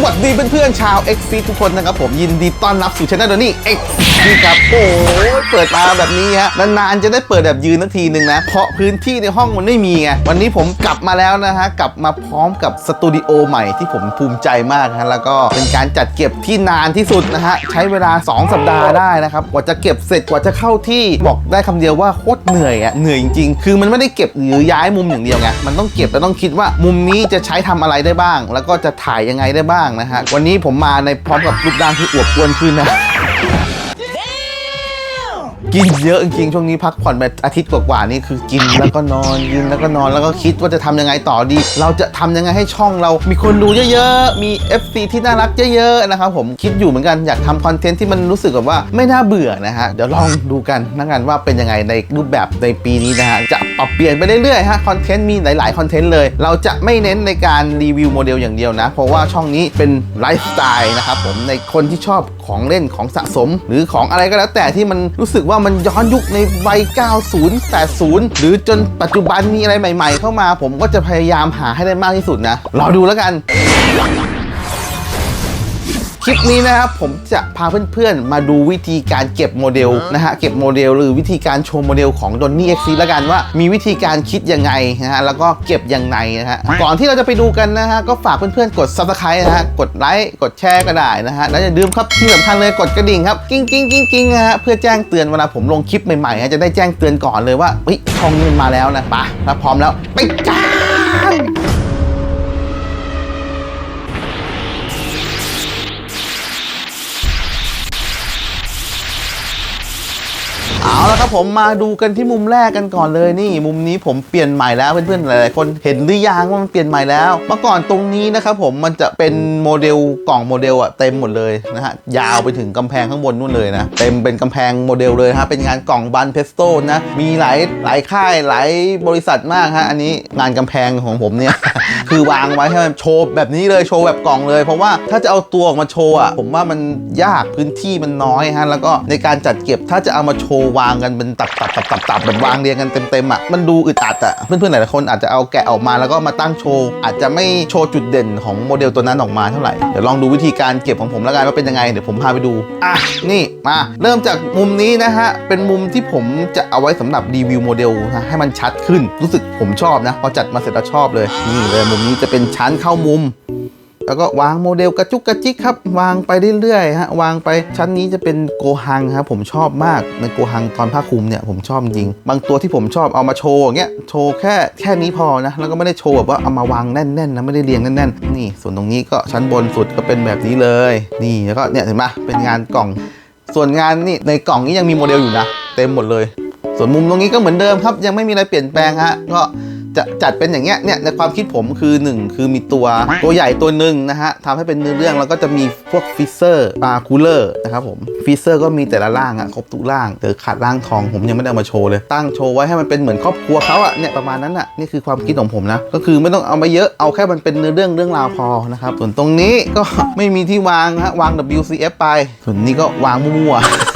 วัสดีเพื่อนๆชาว X ซีทุกคนนะครับผมยินดีต้อนรับสู่ช anel นี้ X นี่ครับโอ้ยเปิดมาแบบนี้ฮะนานๆจะได้เปิดแบบยืนนาทีหนึ่งนะ เพราะพื้นที่ในห้องมันไม่มีไงวันนี้ผมกลับมาแล้วนะฮะกลับมาพร้อมกับสตูดิโอใหม่ที่ผมภูมิใจมากฮะแล้วก็เป็นการจัดเก็บที่นานที่สุดนะฮะใช้เวลา 2 สัปดาห์ได้นะครับกว่าจะเก็บเสร็จกว่าจะเข้าที่บอกได้คำเดียวว่าโคตรเหนื่อยอะเหนื่อยจริงๆคือมันไม่ได้เก็บหรือย้ายมุมอย่างเดียวไงมันต้องเก็บแล้วต้องคิดว่ามุมนี้จะใช้ทำอะไรได้บ้าง แล้วก็จะถ่ายยังไงได้บ้างนะฮะวันนี้ผมมาในพร้อมกับรูปร่างที่อวบอ้วนขึ้นนะ กินเยอะจริงๆช่วงนี้พักผ่อนไปอาทิตย์กว่าๆนี่คือกินแล้วก็นอนกินแล้วก็นอนแล้วก็คิดว่าจะทำยังไงต่อดี เราจะทำยังไงให้ช่องเรา มีคนดูเยอะๆ มี FC ที่น่ารักเยอะๆนะครับผมคิดอยู่เหมือนกันอยากทำคอนเทนต์ที่มันรู้สึกแบบว่าไม่น่าเบื่อนะฮะเดี๋ยวลองดูกันนะกันว่าเป็นยังไงในรูปแบบในปีนี้นะฮะจะปรับเปลี่ยนไปเรื่อยๆฮะคอนเทนต์มีหลายๆคอนเทนต์เลย เราจะไม่เน้นในการรีวิวโมเดลอย่างเดียวนะ เพราะว่าช่องนี้เป็นไลฟ์สไตล์นะครับผมในคนที่ชอบของเล่นของสะสม หรือของอะไรก็แล้วแต่ที่มันรู้สึกว่ามันย้อนยุคในวัย 90 80 หรือจนปัจจุบันมีอะไรใหม่ ๆ เข้ามา ผมก็จะพยายามหาให้ได้มากที่สุดนะรอดูแล้วกัน คลิปนี้นะครับผมจะพาเพื่อนๆ มาดูวิธีการเก็บโมเดลนะฮะเก็บโมเดลหรือวิธีการโชว์โมเดลของ d o n n y X แล้วกันว่ามีวิธีการคิดยังไงนะฮะแล้วก็เก็บยังไงนะฮะก่อนที่เราจะไปดูกันนะฮะก็ฝากเพื่อนๆ กด subscribe นะฮะกดไลค์กดแชร์ก็ได้นะฮะแล้วอย่าลืมครับที่สำคัญเลยกดกระดิ่งครับกิ้งกิ้งกิ้งกิ้งนะฮะเพื่อแจ้งเตือนเวลาผมลงคลิปใหม่ๆฮะจะได้แจ้งเตือนก่อนเลยว่าเฮ้ยช่องนี้มันมาแล้วนะไปะถ้าพร้อมแล้วไปจ้า เอาละครับผมมาดูกันที่มุมแรกกันก่อนเลยนี่ มุมนี้ผมเปลี่ยนใหม่แล้วเพื่อนๆหลายๆคนเห็นหรือยังว่ามันเปลี่ยนใหม่แล้ว เมื่อก่อนตรงนี้นะครับผมมันจะเป็นโมเดลกล่องโมเดลอะเต็มหมดเลยนะฮะยาวไปถึงกำแพงข้างบนนู่นเลยนะเต็มเป็นกำแพงโมเดลเลยฮะเป็นงานกล่องบันเพสโต้นะมีหลายหลายค่ายหลายบริษัทมากฮะอันนี้งานกำแพงของผมเนี่ย คือวางไว้ให้มันโชว์แบบนี้เลยโชว์แบบกล่องเลย เพราะว่าถ้าจะเอาตัวออกมาโชว์อะผมว่ามันยากพื้นที่มันน้อยฮะแล้วก็ในการจัดเก็บถ้าจะเอามาโชว์วางกันเป็นตับตับตับตับตับแบบวางเรียงกันเต็มๆอะมันดูอึดอัดอะเพื่อนๆหลายคนอาจจะเอาแกะออกมาแล้วก็มาตั้งโชว์อาจจะไม่โชว์จุดเด่นของโมเดลตัวนั้นออกมาเท่าไหร่เดี๋ยวลองดูวิธีการเก็บของผมแล้วกันว่าเป็นยังไงเดี๋ยวผมพาไปดูอะนี่มาเริ่มจากมุมนี้นะฮะเป็นมุมที่ผมจะเอาไว้สำหรับรีวิวโมเดลนะให้มันชัดขึ้นรู้สึกผมชอบนะพอจัดมาเสร็จแล้วชอบเลยนี่เลยมุมนี้จะเป็นชั้นเข้ามุม แล้วก็วางโมเดลกระจุกกระจิกครับ วางไปเรื่อยๆฮะวางไปชั้นนี้จะเป็นโกหังครับผมชอบมากในโกหังตอนผ้าคลุมเนี่ยผมชอบจริง บางตัวที่ผมชอบเอามาโชว์อย่างเงี้ยโชว์แค่แค่นี้พอนะแล้วก็ไม่ได้โชว์แบบว่าเอามาวางแน่นๆนะไม่ได้เรียงแน่นๆ นี่ ส่วนตรงนี้ก็ชั้นบนสุดก็เป็นแบบนี้เลย นี่แล้วก็เนี่ยเห็นไหมเป็นงานกล่อง ส่วนงานนี่ในกล่องนี้ยังมีโมเดลอยู่นะ เต็มหมดเลย ส่วนมุมตรงนี้ก็เหมือนเดิมครับ ยังไม่มีอะไรเปลี่ยนแปลงฮะก็ จะจัดเป็นอย่างเงี้ยเนี่ยในความคิดผมคือ1คือมีตัวตัวใหญ่ตัวหนึ่งนะฮะทำให้เป็นเนื้อเรื่องแล้วก็จะมีพวกฟิเซอร์ปาคูลเลอร์นะครับผมฟิเซอร์ก็มีแต่ละร่างอะครบทุกร่างแต่ขาดร่างทองผมยังไม่ได้เอามาโชว์เลย ตั้งโชว์ไว้ให้มันเป็นเหมือนครอบครัวเขาอะเนี่ยประมาณนั้นอะนี่คือความคิดของผมนะ ก็คือไม่ต้องเอามาเยอะเอาแค่มันเป็นเนื้อเรื่องเรื่องราวพอนะครับส่วนตรงนี้ก็ไม่มีที่วางฮะวาง WCF ไป ส่วนนี้ก็วางมั่วๆ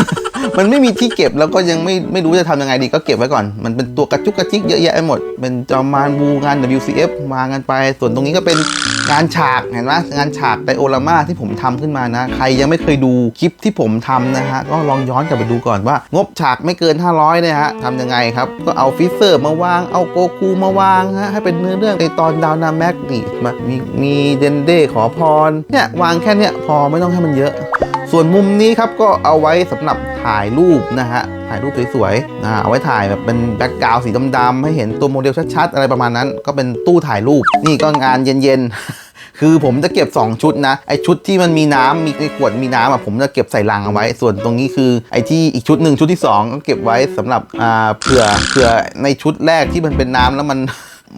มันไม่มีที่เก็บแล้วก็ยังไม่ไม่รู้จะทำยังไงดีก็เก็บไว้ก่อน มันเป็นตัวกระจุกกระจิกเยอะแยะไปหมด เป็นจอมานบูงาน WCF วางกันไป ส่วนตรงนี้ก็เป็นงานฉากเห็นไหมงานฉากไดโอรามาที่ผมทำขึ้นมานะ ใครยังไม่เคยดูคลิปที่ผมทำนะฮะก็ลองย้อนกลับไปดูก่อนว่า งบฉากไม่เกิน 500เนี่ยฮะทำยังไงครับก็เอาฟิเซอร์มาวางเอาโกคูมาวางฮะให้เป็นเนื้อเรื่องในตอนดาวนาแม็กนี่มามีมีเดนเดขอพรเนี่ยวางแค่เนี้ยพอไม่ต้องให้มันเยอะ ส่วนมุมนี้ครับก็เอาไว้สำหรับถ่ายรูปนะฮะถ่ายรูปสวยๆนะเอาไว้ถ่ายแบบเป็นแบ็กกราวสีดำๆให้เห็นตัวโมเดลชัดๆ อะไรประมาณนั้น ก็เป็นตู้ถ่ายรูป นี่ก็งานเย็นๆ คือผมจะเก็บ 2 ชุดนะ ไอชุดที่มันมีน้ำมีในขวดมีน้ำอะผมจะเก็บใส่ลังเอาไว้ ส่วนตรงนี้คือไอที่อีกชุดหนึ่งชุดที่ 2 ก็เก็บไว้สำหรับอ่าเผื่อเผื่อในชุดแรกที่มันเป็นน้ำแล้วมัน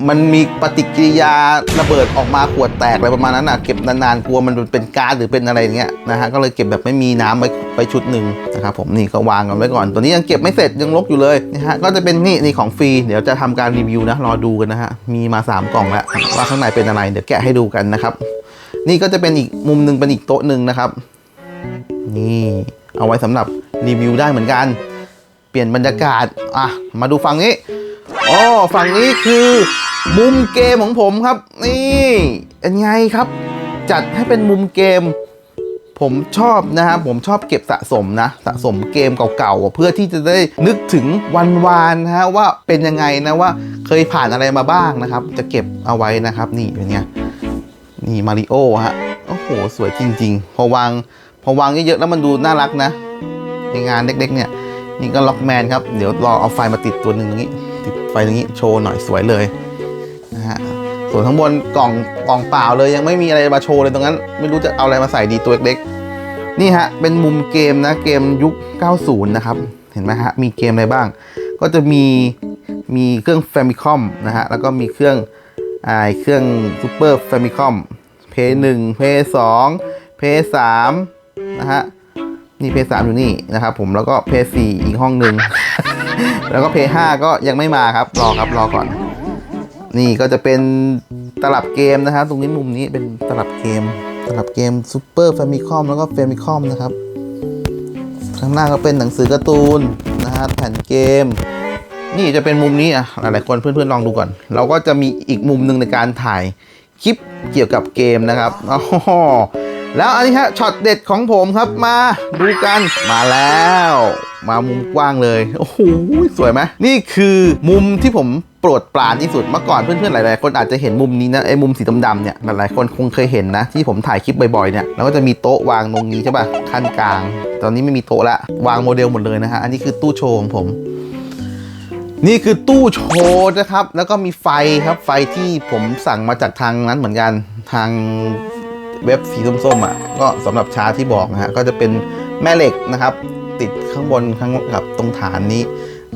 มันมีปฏิกิริยาระเบิดออกมาขวดแตกอะไรประมาณนั้นอะเก็บนานๆกลัวมันเป็นก๊าซหรือเป็นอะไรอย่างเงี้ยนะฮะก็เลยเก็บแบบไม่มีน้ำไว้ไว้ชุดหนึ่ว่าผมนี่ก็วางกันไว้ก่อน ตัวนี้ยังเก็บไม่เสร็จยังลกอยู่เลยนะฮะก็จะเป็นนี่นี่ของฟรีเดี๋ยวจะทำการรีวิวนะรอดูกันนะฮะมีมา 3 กล่องแล้วว่าข้างในเป็นอะไรเดี๋ยวแกะให้ดูกันนะครับ นี่ก็จะเป็นอีกมุมหนึ่งเป็นอีกโต๊ะหนึ่งนะครับ นี่เอาไว้สำหรับรีวิวได้เหมือนกัน เปลี่ยนบรรยากาศอะมาดูฝั่งนี้อ๋อฝั่งนี้คือ มุมเกมของผมครับ นี่เป็นไงครับ จัดให้เป็นมุมเกม ผมชอบนะครับผมชอบเก็บสะสมนะสะสมเกมเก่าๆเพื่อที่จะได้นึกถึงวันวานนะฮะว่าเป็นยังไงนะว่าเคยผ่านอะไรมาบ้างนะครับ จะเก็บเอาไว้นะครับนี่เป็นไงนี่มาริโอฮะโอ้โหสวยจริง ๆ พอวางพอวางเยอะๆแล้วมันดูน่ารักนะในงานเล็กๆเนี่ยนี่ก็ล็อกแมนครับ เดี๋ยวรอเอาไฟมาติดตัวหนึ่งตรงนี้ ติดไฟตรงนี้โชว์หน่อยสวยเลย นะฮะส่วนข้างบนกล่องกล่องเปล่าเลยยังไม่มีอะไรมาโชว์เลยตรงนั้น ไม่รู้จะเอาอะไรมาใส่ดีตัวเล็กๆนี่ฮะเป็นมุมเกมนะเกมยุค 90 นะครับ เห็นไหมฮะมีเกมอะไรบ้าง ก็จะมีมีเครื่อง Famicom นะฮะแล้วก็มีเครื่องไอเครื่อง Super Famicom p 1 p 2 p 3นะฮะนี่เพย์สามอยู่นี่นะครับผมแล้วก็เพย์สี่อีกห้องหนึ่ง แล้วก็เพย์ห้าก็ยังไม่มาครับ รอครับรอก่อน นี่ก็จะเป็นตลับเกมนะครับ ตรงนี้มุมนี้เป็นตลับเกม ตลับเกมซูเปอร์แฟมิคอมแล้วก็แฟมิคอมนะครับ ข้างหน้าก็เป็นหนังสือการ์ตูนนะฮะแผ่นเกม นี่จะเป็นมุมนี้อะหลายๆคนเพื่อนๆลองดูก่อน เราก็จะมีอีกมุมหนึ่งในการถ่ายคลิปเกี่ยวกับเกมนะครับอ๋อ แล้วอันนี้ฮะช็อตเด็ดของผมครับมาดูกันมาแล้ว มามุมกว้างเลยโอ้โหสวยไหมนี่คือมุมที่ผมโปรดปรานที่สุดเมื่อก่อนเพื่อนๆหลายๆคนอาจจะเห็นมุมนี้นะไอ้มุมสีดำๆเนี่ยหลายๆคนคงเคยเห็นนะ ที่ผมถ่ายคลิปบ่อยๆเนี่ยแล้วก็จะมีโต๊ะวางตรงนี้ใช่ป่ะขั้นกลาง ตอนนี้ไม่มีโต๊ะละวางโมเดลหมดเลยนะฮะอันนี้คือตู้โชว์ของผมนี่คือตู้โชว์นะครับ แล้วก็มีไฟครับ ไฟที่ผมสั่งมาจากทางนั้นเหมือนกัน ทาง เว็บสีส้มๆอะก็สำหรับชาร์จที่บอกนะฮะก็จะเป็นแม่เหล็กนะครับ ติดข้างบนข้างกับตรงฐานนี้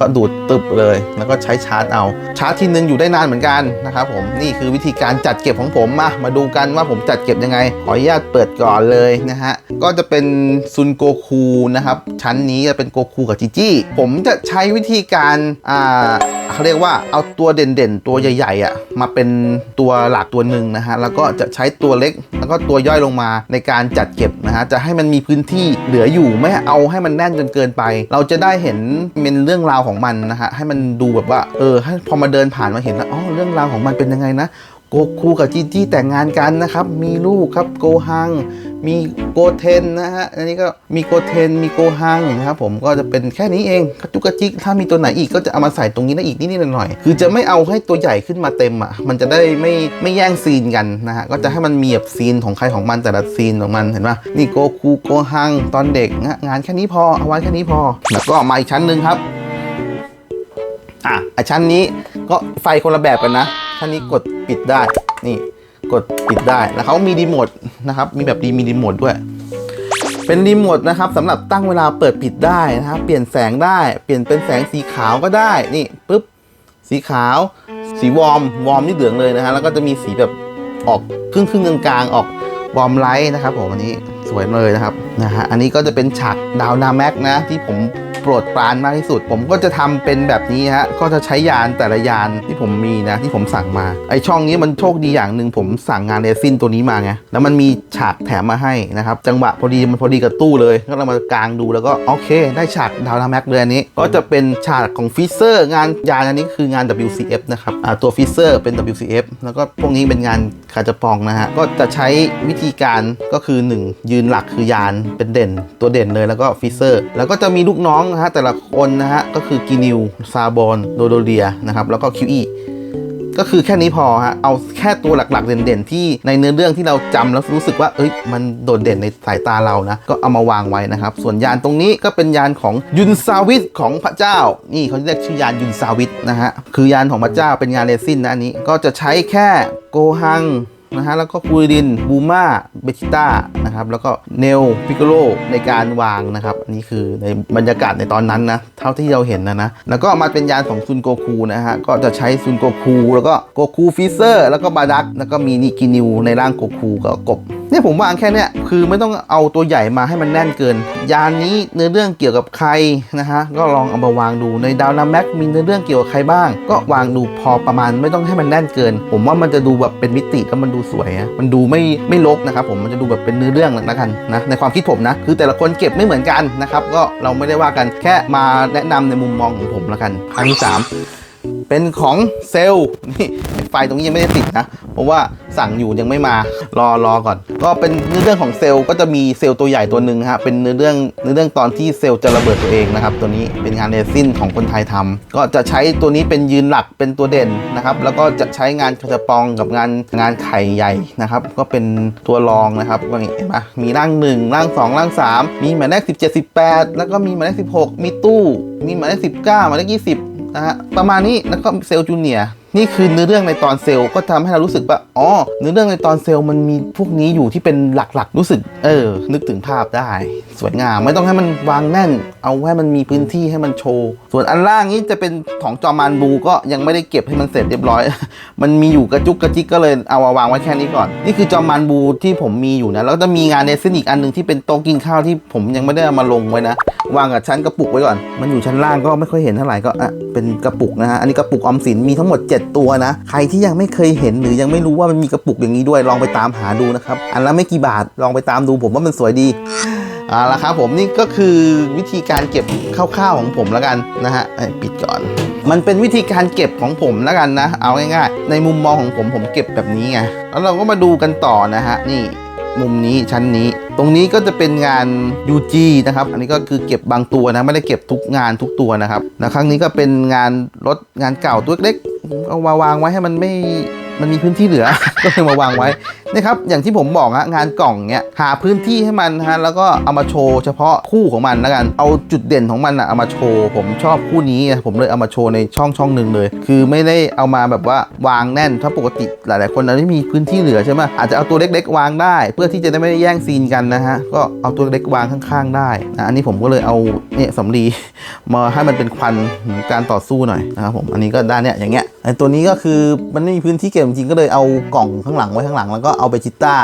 ก็ดูดตึบเลย แล้วก็ใช้ชาร์จเอา ชาร์จทีนึงอยู่ได้นานเหมือนกันนะครับผมนี่คือวิธีการจัดเก็บของผมมามาดูกันว่าผมจัดเก็บยังไง ขออนุญาตเปิดก่อนเลยนะฮะก็จะเป็นซุนโกคูนะครับชั้นนี้จะเป็นโกคูกับจิจี้ผมจะใช้วิธีการอ่า เขาเรียกว่าเอาตัวเด่นๆ ตัวใหญ่ๆอะมาเป็นตัวหลักตัวหนึ่งนะฮะแล้วก็จะใช้ตัวเล็กแล้วก็ตัวย่อยลงมาในการจัดเก็บนะฮะจะให้มันมีพื้นที่เหลืออยู่ไม่เอาให้มันแน่นจนเกินไป เราจะได้เห็นเป็นเรื่องราวของมันนะฮะให้มันดูแบบว่าเออให้พอมาเดินผ่านมาเห็นแล้วอ๋อเรื่องราวของมันเป็นยังไงนะ โกคูกับจีจี้แต่งงานกันนะครับ มีลูกครับโกฮัง มีโกเทนนะฮะ อันนี้ก็มีโกเทน มีโกฮังนะครับผมก็จะเป็นแค่นี้เองกระจุกกระจิกถ้ามีตัวไหนอีกก็จะเอามาใส่ตรงนี้ได้อีกนิดๆหน่อยๆคือจะไม่เอาให้ตัวใหญ่ขึ้นมาเต็มอะ มันจะได้ไม่ไม่แย่งซีนกันนะฮะ ก็จะให้มันมีแบบซีนของใครของมันแต่ละซีนของมันเห็นปะนี่โกคูโกฮังตอนเด็กนะงานแค่นี้พอเอาไว้แค่นี้พอ แล้วก็มาอีกชั้นหนึ่งครับ อะไอชั้นนี้ก็ไฟคนละแบบกันนะ ชั้นนี้กดปิดได้ นี่กดปิดได้แล้วเขามีรีโมทนะครับ มีแบบรีมีรีโมทด้วย เป็นรีโมทนะครับสำหรับตั้งเวลาเปิดปิดได้นะครับ เปลี่ยนแสงได้ เปลี่ยนเป็นแสงสีขาวก็ได้ นี่ปุ๊บ สีขาว สีวอร์ม วอร์มนี่เหลืองเลยนะฮะ แล้วก็จะมีสีแบบออกครึ่งครึ่งกลางๆ ออกวอร์มไลท์นะครับผมอันนี้สวยเลยนะครับ นะฮะ อันนี้ก็จะเป็นฉากดาวนาแม็กนะที่ผม โปรดปรานมากที่สุด ผมก็จะทำเป็นแบบนี้ฮะก็จะใช้ยานแต่ละยานที่ผมมีนะที่ผมสั่งมาไอช่องนี้มันโชคดีอย่างหนึ่งผมสั่งงานเรซินตัวนี้มาไงแล้วมันมีฉากแถมมาให้นะครับจังหวะพอดีมันพอดีกับตู้เลยก็เรามากางดูแล้วก็โอเค ได้ฉากดาวนาแม็กเลยอันนี้ ก็จะเป็นฉากของฟิเซอร์งานยานอันนี้คืองาน WCF นะครับตัวฟิเซอร์เป็น WCF แล้วก็พวกนี้เป็นงานคาจปองนะฮะก็จะใช้วิธีการก็คือ 1 ยืนหลักคือยานเป็นเด่นตัวเด่นเลยแล้วก็ฟิเซอร์ แล้วก็จะมีลูกน้องนะฮะแต่ละคนนะฮะก็คือกินิวซาบอนโดโดเลียนะครับแล้วก็คิวอีก็คือแค่นี้พอฮะ เอาแค่ตัวหลักๆ เด่นๆ ที่ในเนื้อเรื่องที่เราจำแล้วรู้สึกว่า เอ้ย มันโดดเด่นในสายตาเรานะ ก็เอามาวางไว้นะครับ ส่วนยานตรงนี้ก็เป็นยานของยุนซาวิตของพระเจ้า นี่เขาเรียกชื่อยานยุนซาวิตนะฮะ คือยานของพระเจ้าเป็นงานเรซินนะอันนี้ ก็จะใช้แค่โกฮังนะฮะ แล้วก็คูรินบูมาเบจิต้า นะครับแล้วก็เนลพิกโลในการวางนะครับอันนี่คือในบรรยากาศในตอนนั้นนะเท่าที่เราเห็นนะนะแล้วก็มาเป็นยานของซุนโกคูนะฮะก็จะใช้ซุนโกคูแล้วก็โกคูฟิเซอร์แล้วก็บาดักแล้วก็มีนิกินิวในร่างโกคูกับกบเนี่ยผมวางแค่เนี้ยคือไม่ต้องเอาตัวใหญ่มาให้มันแน่นเกิน ยานนี้เนื้อเรื่องเกี่ยวกับใครนะฮะก็ลองเอามาวางดูในดาวนาแม็กมีเนื้อเรื่องเกี่ยวกับใครบ้าง ก็วางดูพอประมาณไม่ต้องให้มันแน่นเกิน ผมว่ามันจะดูแบบเป็นมิติแล้วมันดูสวยอะมันดูไม่ไม่ลกนะครับผมมันจะดูแบบเป็นเนื้อเรื่องื่องแล้วกันนะในความคิดผมนะ คือแต่ละคนเก็บไม่เหมือนกันนะครับ ก็เราไม่ได้ว่ากันแค่มาแนะนำในมุมมองของผมแล้วกัน อันที่สาม เป็นของเซลล์นี่ไฟตรงนี้ยังไม่ได้ติดนะ เพราะว่าสั่งอยู่ยังไม่มารอรอก่อน ก็เป็นเนื้อเรื่องของเซลล์ก็จะมีเซลล์ตัวใหญ่ตัวหนึ่งฮะเป็นเนื้อเรื่องเนื้อเรื่องตอนที่เซลล์จะระเบิดตัวเองนะครับตัวนี้เป็นงานเรซินของคนไทยทำก็จะใช้ตัวนี้เป็นยืนหลักเป็นตัวเด่นนะครับแล้วก็จะใช้งานกระปองกับงานงานไข่ใหญ่นะครับก็เป็นตัวรองนะครับก็เห็นปะมีร่างหนึ่งร่างสองร่างสามมีหมายเลข17 18 แล้วก็มีหมายเลข16 มีตู้ มีหมายเลข19หมายเลข20 นะฮะประมาณนี้แล้วก็เซลล์จูเนียร์นี่คือเนื้อเรื่องในตอนเซลล์ก็ทำให้เรารู้สึกว่าอ๋อเนื้อเรื่องในตอนเซลล์มันมีพวกนี้อยู่ที่เป็นหลักๆ รู้สึก เออ นึกถึงภาพได้ สวยงามไม่ต้องให้มันวางแน่น เอาให้มันมีพื้นที่ให้มันโชว์ ส่วนอันล่างนี้จะเป็นของจอมานบูก็ยังไม่ได้เก็บให้มันเสร็จเรียบร้อย มันมีอยู่กระจุกกระจิกก็เลยเอาวางไว้แค่นี้ก่อน นี่คือจอมานบูที่ผมมีอยู่นะแล้วจะมีงานเนซินอีกอันหนึ่งที่เป็นโต๊ะกินข้าวที่ผมยังไม่ได้เอามาลงไว้นะวางกับชั้นกระปุกไว้ก่อน มันอยู่ชั้นล่างก็ไม่ค่อยเห็นเท่าไหร่ก็อะเป็นกระปุกนะฮะ อันนี้กระปุกออมสินมีทั้งหมด 7 ตัวนะ ใครที่ยังไม่เคยเห็นหรือยังไม่รู้ว่ามันมีกระปุกอย่างนี้ด้วยลองไปตามหาดูนะครับ อันละไม่กี่บาทลองไปตามดูผมว่ามันสวยดีเอาละครับผมนี่ก็คือวิธีการเก็บคร่าวๆของผมแล้วกันนะฮะปิดก่อน มันเป็นวิธีการเก็บของผมแล้วกันนะ เอาง่ายๆ ในมุมมองของผมผมเก็บแบบนี้ไงแล้วเราก็มาดูกันต่อนะฮะนี่มุมนี้ชั้นนี้ ตรงนี้ก็จะเป็นงาน UG นะครับ อันนี้ก็คือเก็บบางตัวนะ ไม่ได้เก็บทุกงานทุกตัวนะครับแล้วครั้งนี้ก็เป็นงานรถงานเก่าตัวเล็กเอามาวางไว้ให้มันไม่ มันมีพื้นที่เหลือ ก็เลยมาวางไว้ นะครับอย่างที่ผมบอกฮะงานกล่องเนี้ยหาพื้นที่ให้มันฮะแล้วก็เอามาโชว์เฉพาะคู่ของมันแล้วกันเอาจุดเด่นของมันอะเอามาโชว์ผมชอบคู่นี้ผมเลยเอามาโชว์ในช่องช่องหนึ่งเลย คือไม่ได้เอามาแบบว่าวางแน่นถ้าปกติหลาย ๆ คนเราไม่มีพื้นที่เหลือใช่ไหมอาจจะเอาตัวเล็ก ๆ วางได้ เพื่อที่จะได้ไม่ได้แย่งซีนกันนะฮะก็เอาตัวเล็กวางข้าง ๆ ได้นะอันนี้ผมก็เลยเอาเนี่ยสำลีมาให้มันเป็นควันการต่อสู้หน่อยนะครับผมอันนี้ก็ด้านเนี้ยอย่างเงี้ยไอตัวนี้ก็คือมันไม่มีพื้นที่เก็บจริงก็เลยเอากล่องข้างหลังไว้ข้างหลังแล้วก็เอาเบจิต้า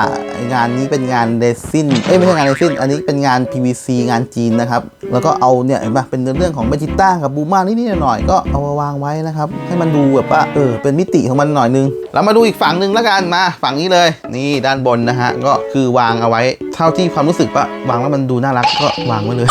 งานนี้เป็นงานเรซินเอ้ยไม่ใช่งานเรซินอันนี้เป็นงาน PVC งานจีนนะครับ แล้วก็เอาเนี่ยเห็นปะเป็นเรื่องของเบจิต้ากับบูมานิดๆหน่อยๆก็เอามาวางไว้นะครับให้มันดูแบบว่าเออเป็นมิติของมันหน่อยนึงเรามาดูอีกฝั่งหนึ่งแล้วกันมา ฝั่งนี้เลย นี่ด้านบนนะฮะก็คือวางเอาไว้ เท่าที่ความรู้สึกว่าวางแล้วมันดูน่ารักก็วางไว้เลย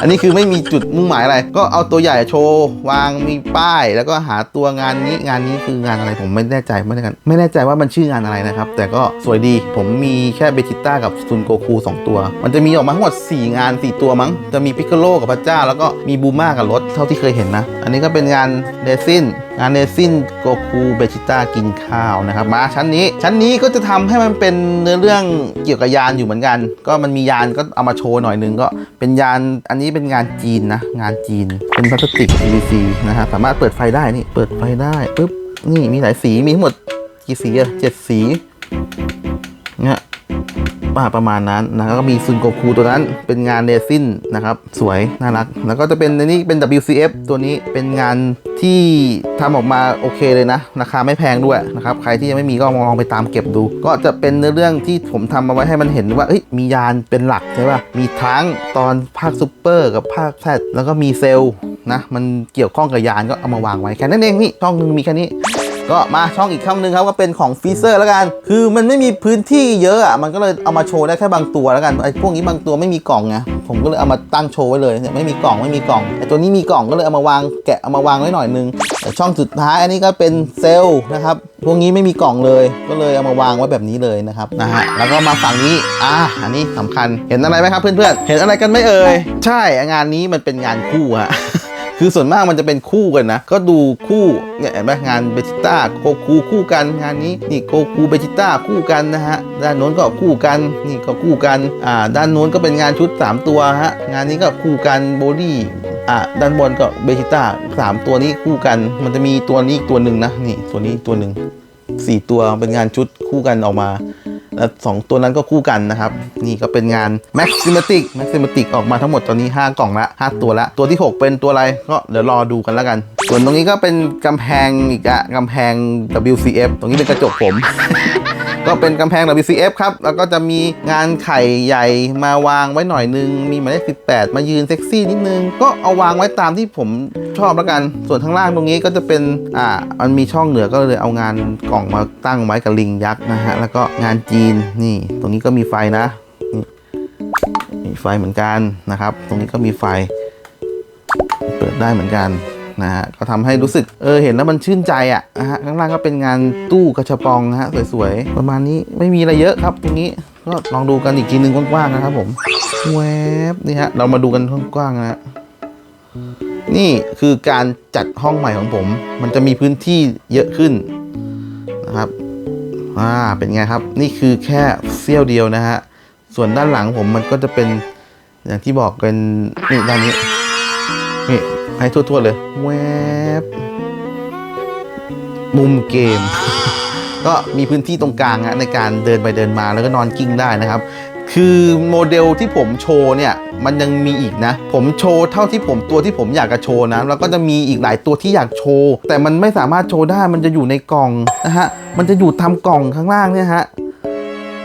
อันนี้คือไม่มีจุดมุ่งหมายอะไร ก็เอาตัวใหญ่โชว์วางมีป้าย แล้วก็หาตัวงานนี้งานนี้คืองานอะไรผมไม่แน่ใจไม่แน่กันไม่แน่ใจว่ามันชื่องานอะไรนะครับ แต่ก็สวยดี ผมมีแค่เบจิต้ากับซุนโกคู 2 ตัว มันจะมีออกมาทั้งหมด 4 งาน 4 ตัวมั้ง จะมีพิกโลกับพระเจ้า แล้วก็มีบูมากับรถเท่าที่เคยเห็นนะ อันนี้ก็เป็นงานเดซินงานเนซินโกคูเบจิต้ากินข้าวนะครับ มาชั้นนี้ ชั้นนี้ก็จะทำให้มันเป็นเนื้อเรื่องเกี่ยวกับยานอยู่เหมือนกัน ก็มันมียานก็เอามาโชว์หน่อยนึงก็เป็นยานอันนี้เป็นงานจีนนะ งานจีน เป็นพลาสติก PVC นะฮะสามารถเปิดไฟได้นี่เปิดไฟได้ปุ๊บนี่มีหลายสีมีทั้งหมดกี่สีอะเจ็ดสี เนี่ยป่าประมาณนั้นนะแล้วก็มีซุนโกคูตัวนั้นเป็นงานเรซินนะครับ สวยน่ารัก แล้วก็จะเป็นอันนี้เป็น WCF ตัวนี้เป็นงานที่ทำออกมาโอเคเลยนะ ราคาไม่แพงด้วยนะครับ ใครที่ยังไม่มีก็ลองไปตามเก็บดู ก็จะเป็นเนื้อเรื่องที่ผมทำมาไว้ให้มันเห็นว่ามียานเป็นหลักใช่ป่ะมีทั้งตอนภาคซูเปอร์กับภาคแซดแล้วก็มีเซลล์นะมันเกี่ยวข้องกับยานก็เอามาวางไว้แค่นั้นเองนี่ช่องหนึงมีแค่นี้ ก็มาช่องอีกช่องหนึ่งครับก็เป็นของฟีเซอร์แล้วกัน คือมันไม่มีพื้นที่เยอะอะมันก็เลยเอามาโชว์ได้แค่บางตัวแล้วกันไอ้พวกนี้บางตัวไม่มีกล่องไงผมก็เลยเอามาตั้งโชว์ไว้เลยเนี่ยไม่มีกล่องไม่มีกล่องไอ้ตัวนี้มีกล่องก็เลยเอามาวางแกะเอามาวางไว้หน่อยนึงแต่ช่องสุดท้ายอันนี้ก็เป็นเซลล์นะครับพวกนี้ไม่มีกล่องเลย ก็เลยเอามาวางไว้แบบนี้เลยนะครับนะฮะแล้วก็มาฝั่งนี้อ่าอันนี้สำคัญเห็นอะไรไหมครับเพื่อนๆเห็นอะไรกันไม่เอ่ยใช่งานนี้มันเป็นงานคู่ฮะ คือส่วนมากมันจะเป็นคู่กันนะ ก็ดูคู่เนี่ยเห็นไหมงานเบจิต้าโกคูคู่กันงานนี้นี่โกคูเบจิต้าคู่กันนะฮะด้านโน้นก็คู่กันนี่ก็คู่กันอ่าด้านโน้นก็เป็นงานชุด 3 ตัวฮะงานนี้ก็คู่กันโบดี้อ่าด้านบนก็เบจิต้าสามตัวนี้คู่กัน มันจะมีตัวนี้อีกตัวหนึ่งนะนี่ตัวนี้ตัวหนึ่งสี่ตัวเป็นงานชุดคู่กันออกมา แล้วสองตัวนั้นก็คู่กันนะครับ นี่ก็เป็นงาน Maximatic Maximatic ออกมาทั้งหมดตอนนี้ 5 กล่องละ 5 ตัวละ ตัวที่ 6 เป็นตัวอะไรก็เดี๋ยวรอดูกันแล้วกัน ส่วนตรงนี้ก็เป็นกำแพงอีกอะกำแพง WCF ตรงนี้เป็นกระจกผม ก็เป็นกำแพง WCF ครับ แล้วก็จะมีงานไข่ใหญ่มาวางไว้หน่อยนึง มีหมายเลข 18 มายืนเซ็กซี่นิดนึง ก็เอาวางไว้ตามที่ผมชอบแล้วกัน ส่วนข้างล่างตรงนี้ก็จะเป็น อ่า มันมีช่องเหนือก็เลยเอางานกล่องมาตั้งไว้กับลิงยักษ์นะฮะ แล้วก็งานจีน นี่ ตรงนี้ก็มีไฟนะนี่มีไฟเหมือนกันนะครับ ตรงนี้ก็มีไฟ เปิดได้เหมือนกัน นะฮะก็ทำให้รู้สึกเออเห็นแล้วมันชื่นใจอะนะฮะข้างล่างก็เป็นงานตู้กระชับปองนะฮะสวยๆประมาณนี้ไม่มีอะไรเยอะครับตรงนี้ก็ลองดูกันอีกทีนึงกว้างๆนะครับผมแวบนี่ฮะเรามาดูกันกว้างๆนะฮะนี่คือการจัดห้องใหม่ของผม มันจะมีพื้นที่เยอะขึ้นนะครับอ่าเป็นไงครับ นี่คือแค่เสี้ยวเดียวนะฮะส่วนด้านหลังผมมันก็จะเป็นอย่างที่บอกเป็นนี่ด้านนี้นี่ ให้ทั่วๆเลยแวบมุมเกม ก็มีพื้นที่ตรงกลางฮะในการเดินไปเดินมาแล้วก็นอนกิ้งได้นะครับ คือโมเดลที่ผมโชว์เนี่ย มันยังมีอีกนะ ผมโชว์เท่าที่ผมตัวที่ผมอยากจะโชว์นะ แล้วก็จะมีอีกหลายตัวที่อยากโชว์ แต่มันไม่สามารถโชว์ได้มันจะอยู่ในกล่องนะฮะมันจะอยู่ตามกล่องข้างล่างเนี่ยฮะ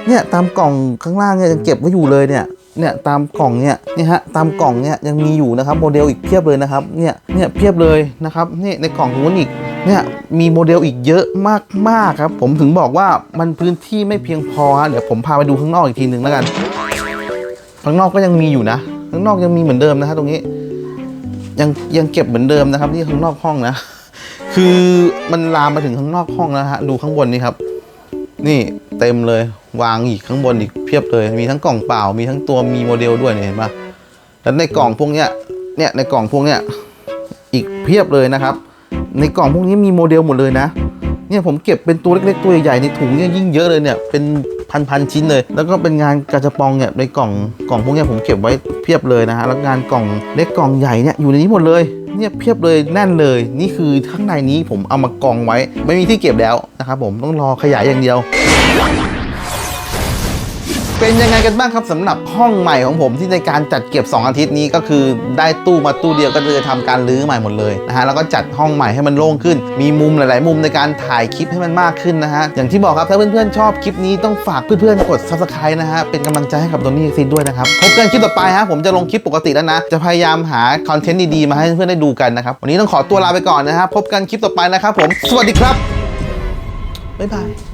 เนี่ยตามกล่องข้างล่างเนี่ยยังเก็บไว้อยู่เลยเนี่ย เนี่ยตามกล่องเนี่ยนี่ฮะตามกล่องเนี่ยยังมีอยู่นะครับโมเดลอีกเพียบเลยนะครับเนี่ยเนี่ยเพียบเลยนะครับนี่ในกล่องนู้นอีกเนี่ยมีโมเดลอีกเยอะมากมากๆครับ ผมถึงบอกว่ามันพื้นที่ไม่เพียงพอฮะเดี๋ยวผมพาไปดูข้างนอกอีกทีหนึ่งแล้วกัน ข้างนอกก็ยังมีอยู่นะข้างนอกยังมีเหมือนเดิมนะฮะตรงนี้ ยังยังเก็บเหมือนเดิมนะครับที่ข้างนอกห้องนะ คือมันลามมาถึงข้างนอกห้องแล้วฮะดูข้างบนนี่ครับ นี่เต็มเลยวางอีกข้างบนอีกเพียบเลย มีทั้งกล่องเปล่า มีทั้งตัวมีโมเดลด้วยเนี่ยเห็นปะแล้วในกล่องพวกเนี้ย เนี่ยในกล่องพวกเนี้ยอีกเพียบเลยนะครับ ในกล่องพวกนี้มีโมเดลหมดเลยนะ เนี่ยผมเก็บเป็นตัวเล็กๆตัวใหญ่ๆในถุงเนี่ยยิ่งเยอะเลยเนี่ยเป็นพันๆชิ้นเลย แล้วก็เป็นงานกระจะปองเนี่ยในกล่องกล่องพวกเนี้ยผมเก็บไว้เพียบเลยนะฮะแล้วงานกล่องเล็กกล่องใหญ่เนี่ยอยู่ในนี้หมดเลย เนี่ยเพียบเลยแน่นเลย นี่คือข้างในนี้ผมเอามากองไว้ ไม่มีที่เก็บแล้วนะครับผมต้องรอขยายอย่างเดียว เป็นยังไงกันบ้างครับสำหรับห้องใหม่ของผมที่ในการจัดเก็บ 2 อาทิตย์นี้ก็คือได้ตู้มาตู้เดียวก็จะทำการรื้อใหม่หมดเลยนะฮะแล้วก็จัดห้องใหม่ให้มันโล่งขึ้น มีมุมหลาย ๆ มุมในการถ่ายคลิปให้มันมากขึ้นนะฮะอย่างที่บอกครับถ้าเพื่อน ๆ ชอบคลิปนี้ต้องฝากเพื่อน ๆ กด subscribe นะฮะเป็นกำลังใจให้กับโดนี่ซินด้วยนะครับพบกันคลิปต่อไปฮะผมจะลงคลิปปกติแล้วนะจะพยายามหาคอนเทนต์ดี ๆ มาให้เพื่อนๆได้ดูกันนะครับวันนี้ต้องขอตัวลาไปก่อนนะฮะพบกันคลิปต่อไปนะครับผมสวัสดีครับบ๊ายบาย